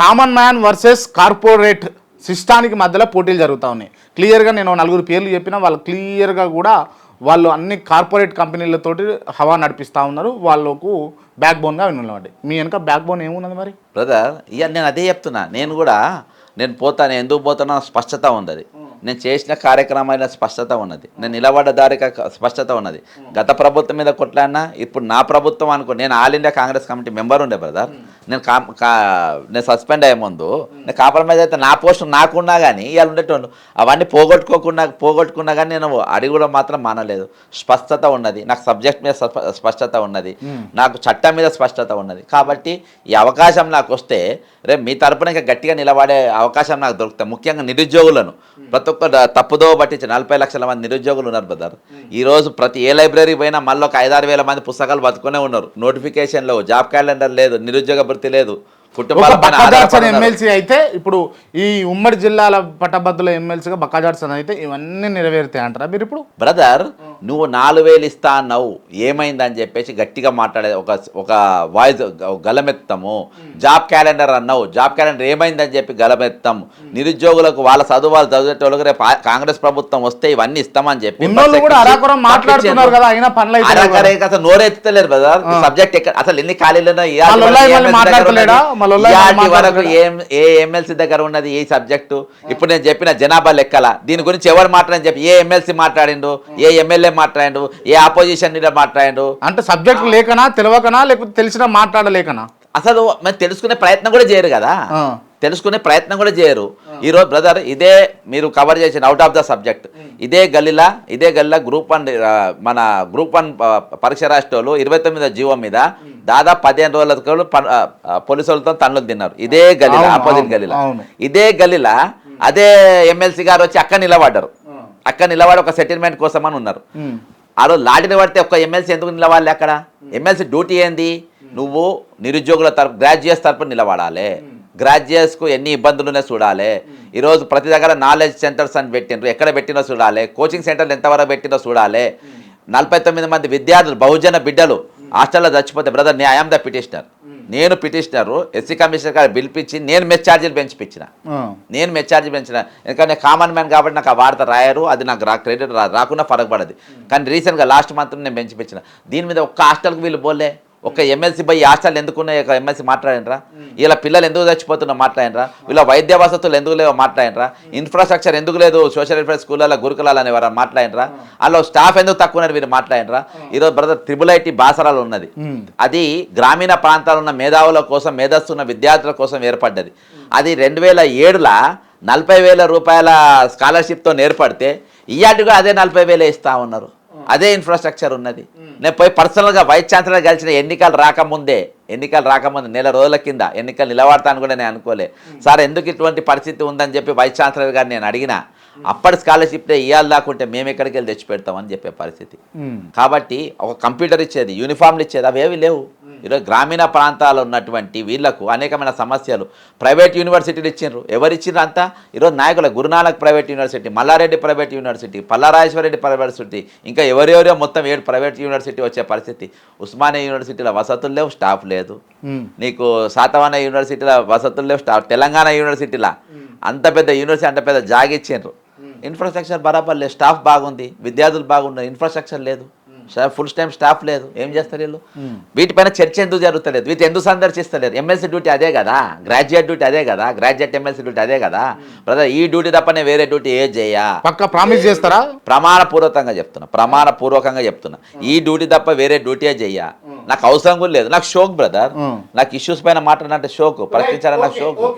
Common man versus corporate సిస్టానికి మధ్యలో పోటీలు జరుగుతూ ఉన్నాయి. క్లియర్గా నేను నలుగురు పేర్లు చెప్పిన వాళ్ళు క్లియర్గా కూడా వాళ్ళు అన్ని కార్పొరేట్ కంపెనీలతోటి హవా నడిపిస్తూ ఉన్నారు. వాళ్ళకు బ్యాక్ బోన్గా వినవాడి మీ వెనక బ్యాక్ బోన్ ఏమున్నది మరి? బ్రదర్ ఇక నేను అదే చెప్తున్నా. నేను కూడా నేను పోతాను ఎందుకు పోతానో స్పష్టత ఉంది నేను చేసిన కార్యక్రమాల స్పష్టత ఉన్నది. నేను నిలబడ్డ దారిక స్పష్టత ఉన్నది. గత ప్రభుత్వం మీద కొట్లాడినా ఇప్పుడు నా ప్రభుత్వం అనుకో నేను all India Congress committee member ఉండే బ్రదర్. నేను కా నేను సస్పెండ్ అయ్యే ముందు నేను కాంప్రమైజ్ అయితే నా పోస్ట్ నాకున్నా కానీ ఇవాళ ఉండేటోళ్ళు అవన్నీ పోగొట్టుకోకుండా పోగొట్టుకున్నా కానీ నేను అడిగడం మాత్రం మానలేదు. స్పష్టత ఉన్నది. నాకు సబ్జెక్ట్ మీద స్ప- స్పష్టత ఉన్నది. నాకు చట్టం మీద స్పష్టత ఉన్నది. కాబట్టి ఈ అవకాశం నాకు వస్తే రేపు మీ తరపున ఇంకా గట్టిగా నిలబడే అవకాశం నాకు దొరుకుతాయి. ముఖ్యంగా నిరుద్యోగులను. ప్రతి ఒక్క తప్పుదో పట్టించి నలభై లక్షల మంది నిరుద్యోగులు ఉన్నారు బ్రదర్ ఈ రోజు ప్రతి ఏ లైబ్రరీ పోయినా మళ్ళీ ఒక ఐదారు వేల మంది పుస్తకాలు బతుకునే ఉన్నారు. నోటిఫికేషన్ లేవు. జాబ్ క్యాలెండర్ లేదు. నిరుద్యోగ భృతి లేదు ఒక కుటుంబాల పైన బక్కా జాడ్సన్ ఆధారపడి ఉన్నారు. ఎమ్మెల్సీ అయితే ఇప్పుడు ఈ ఉమ్మడి జిల్లాల పట్టభద్రుల ఎమ్మెల్సీగా బక్కా జాడ్సన్ అయితే ఇవన్నీ నెరవేరుతాయి అంటారా మీరు ఇప్పుడు బ్రదర్ నువ్వు నాలుగు వేలు ఇస్తా అన్నావు ఏమైందని చెప్పేసి గట్టిగా మాట్లాడే ఒక ఒక వాయిస్ గలమెత్తాము. జాబ్ క్యాలెండర్ అన్నావు జాబ్ క్యాలెండర్ ఏమైందని చెప్పి గలమెత్తాం. నిరుద్యోగులకు వాళ్ళ చదువు వాళ్ళు చదివేటోళ్ళకి రేపు ఆ- కాంగ్రెస్ ప్రభుత్వం వస్తే ఇవన్నీ ఇస్తామని చెప్పి అరాకురం కదా కదా. అసలు నోరెత్తుతలేరు బ్రదర్ సబ్జెక్ట్ ఎక్కడ అసలు ఎన్ని ఖాళీలు వరకు ఏ ఎమ్మెల్సీ దగ్గర ఉన్నది ఏ సబ్జెక్టు? ఇప్పుడు నేను చెప్పిన జనాభా లెక్కల దీని గురించి ఎవరు మాట్లాడని చెప్పి ఏ ఎమ్మెల్సీ మాట్లాడిండు ఏ ఎమ్మెల్యే మాట్లాడిండు ఏ ఆపోజిషన్ లీడర్ మాట్లాడిండు అంటే సబ్జెక్ట్ లేకనా తెలియకనా లేకపోతే తెలిసినా మాట్లాడలేకనా? అసలు మరి తెలుసుకునే ప్రయత్నం కూడా చేయరు కదా. తెలుసుకునే ప్రయత్నం కూడా చేయరు. ఈరోజు బ్రదర్ ఇదే మీరు కవర్ చేసిన అవుట్ ఆఫ్ ద సబ్జెక్ట్ ఇదే గల్లీలా ఇదే గల్లీలా గ్రూప్ వన్ మన గ్రూప్ వన్ పరీక్ష రాష్ట్రాలు ఇరవై తొమ్మిదో జీవో మీద దాదాపు పదిహేను రోజుల పోలీసులతో తన్నులు తిన్నారు. ఇదే గల్లీలా ఆపోజిట్ గల్లీలా. ఇదే గల్లీలా అదే ఎమ్మెల్సీ గారు వచ్చి అక్క నిలబడ్డారు. అక్క నిలబడి ఒక సెటిల్మెంట్ కోసం అని ఉన్నారు. ఆ రోజు లాటిని పడితే ఒక్క ఎమ్మెల్సీ ఎందుకు నిలవాలి అక్కడ? ఎమ్మెల్సీ డ్యూటీ ఏంది? నువ్వు నిరుద్యోగుల తరపు గ్రాడ్యుయేట్స్ తరపున నిలబడాలి. గ్రాడ్యుయేట్స్కు ఎన్ని ఇబ్బందులు ఉన్నాయి చూడాలి. ఈరోజు ప్రతి దగ్గర నాలెడ్జ్ సెంటర్స్ అని పెట్టిండ్రు. ఎక్కడ పెట్టినో చూడాలి. కోచింగ్ సెంటర్లు ఎంతవరకు పెట్టినో చూడాలి. నలభై తొమ్మిది మంది విద్యార్థులు బహుజన బిడ్డలు హాస్టల్లో చచ్చిపోతే బ్రదర్ నే ఐఎమ్ ద పిటిషనర్. నేను పిటిషనరు ఎస్సీ కమిషనర్ గారు పిలిపించి నేను మెస్ ఛార్జీలు పెంచిపించిన. నేను మెచ్చార్జ్ పెంచిన ఎందుకంటే కామన్ మ్యాన్ కాబట్టి నాకు ఆ వార్త రాయరు అది నాకు రా క్రెడిట్ రాకుండా ఫరక్ పడదు కానీ రీసెంట్గా లాస్ట్ మంత్ నేను పెంచి పెంచిన దీని మీద ఒక్క హాస్టల్కి వీళ్ళు పోలే ఒక ఎమ్మెల్సీ పోయి హాస్టల్ ఎందుకున్నాయి? ఒక ఎమ్మెల్సీ మాట్లాడినరా వీళ్ళ పిల్లలు ఎందుకు చచ్చిపోతున్నా మాట్లాడినరా వీళ్ళ వైద్య వసతులు ఎందుకు లేవో మాట్లాడినరా ఇన్ఫ్రాస్ట్రక్చర్ ఎందుకు లేదు? సోషల్ వెల్ఫేర్ స్కూళ్ళ గురుకులాలు అనేవారు మాట్లాడినరా అందులో స్టాఫ్ ఎందుకు తక్కువ ఉన్నారు వీరు మాట్లాడినరా ఈరోజు బ్రదర్ త్రిబుల్ ఐటీ బాసరాలు ఉన్నది. అది గ్రామీణ ప్రాంతాల్లో ఉన్న మేధావుల కోసం మేధస్సున్న విద్యార్థుల కోసం ఏర్పడ్డది. అది రెండు వేల ఏడులో నలభై వేల రూపాయల స్కాలర్షిప్తో ఏర్పడితే ఇయ్యాటిగా అదే నలభై వేలే ఇస్తా ఉన్నారు. అదే ఇన్ఫ్రాస్ట్రక్చర్ ఉన్నది. నేను పోయి పర్సనల్గా వైస్ ఛాన్సలర్ కలిసిన ఎన్నికలు రాకముందే ఎన్నికలు రాకముందే నెల రోజుల కింద ఎన్నికలు నిలబడతాను కూడా నేను అనుకోలే. సార్ ఎందుకు ఇటువంటి పరిస్థితి ఉందని చెప్పి వైస్ ఛాన్సలర్ గారు నేను అడిగిన అప్పటి స్కాలర్షిప్ ఇవ్వాలి దాకుంటే మేము ఎక్కడికి వెళ్ళి తెచ్చి పెడతామని చెప్పే పరిస్థితి. కాబట్టి ఒక కంప్యూటర్ ఇచ్చేది యూనిఫామ్లు ఇచ్చేది అవేవి లేవు. ఈరోజు గ్రామీణ ప్రాంతాల్లో ఉన్నటువంటి వీళ్ళకు అనేకమైన సమస్యలు. ప్రైవేట్ యూనివర్సిటీలు ఇచ్చిండ్రు. ఎవరు ఇచ్చిండ్రు అంతా? ఈరోజు నాయకుల Guru Nanak private university Malla Reddy private university Palla Rajeswara Reddy private university. ఇంకా ఎవరెవరో మొత్తం ఏడు ప్రైవేట్ యూనివర్సిటీ వచ్చే పరిస్థితి. ఉస్మానియా యూనివర్సిటీలో వసతులు లేవు స్టాఫ్ లేదు. నీకు శాతవాన యూనివర్సిటీలో వసతులు లేవు స్టాఫ్ తెలంగాణ యూనివర్సిటీలో. అంత పెద్ద యూనివర్సిటీ అంత పెద్ద జాగిచ్చిండ్రు ఇన్ఫ్రాస్ట్రక్చర్ బరాబర్ లేదు స్టాఫ్ బాగుంది విద్యార్థులు బాగున్నారు ఇన్ఫ్రాస్ట్రక్చర్ లేదు. ఫుల్ టైం స్టాఫ్ లేదు. ఏం చేస్తారు వీళ్ళు? వీటిపైన చర్చ ఎందుకు జరుగుతలేదు? వీటి ఎందుకు సందర్శిస్తలేరు ఎమ్మెల్సీ డ్యూటీ అదే కదా. గ్రాడ్యుయేట్ డ్యూటీ అదే కదా. గ్రాడ్యుయేట్ ఎమ్మెల్సీ డ్యూటీ అదే కదా. బ్రదర్ ఈ డ్యూటీ తప్పనే వేరే డ్యూటీ ఏ చేయా? పక్క ప్రామిస్ చేస్తారా? ప్రమాణపూర్వకంగా చెప్తున్నా. ప్రమాణపూర్వకంగా చెప్తున్నా. ఈ డ్యూటీ తప్ప వేరే డ్యూటీ చెయ్యా నాకు అవసరం కూడా లేదు. నాకు షోక్ బ్రదర్. నాకు ఇష్యూస్ పైన మాట్లాడాలంటే షోక్ ప్రశ్నించాలని నాకు షోక్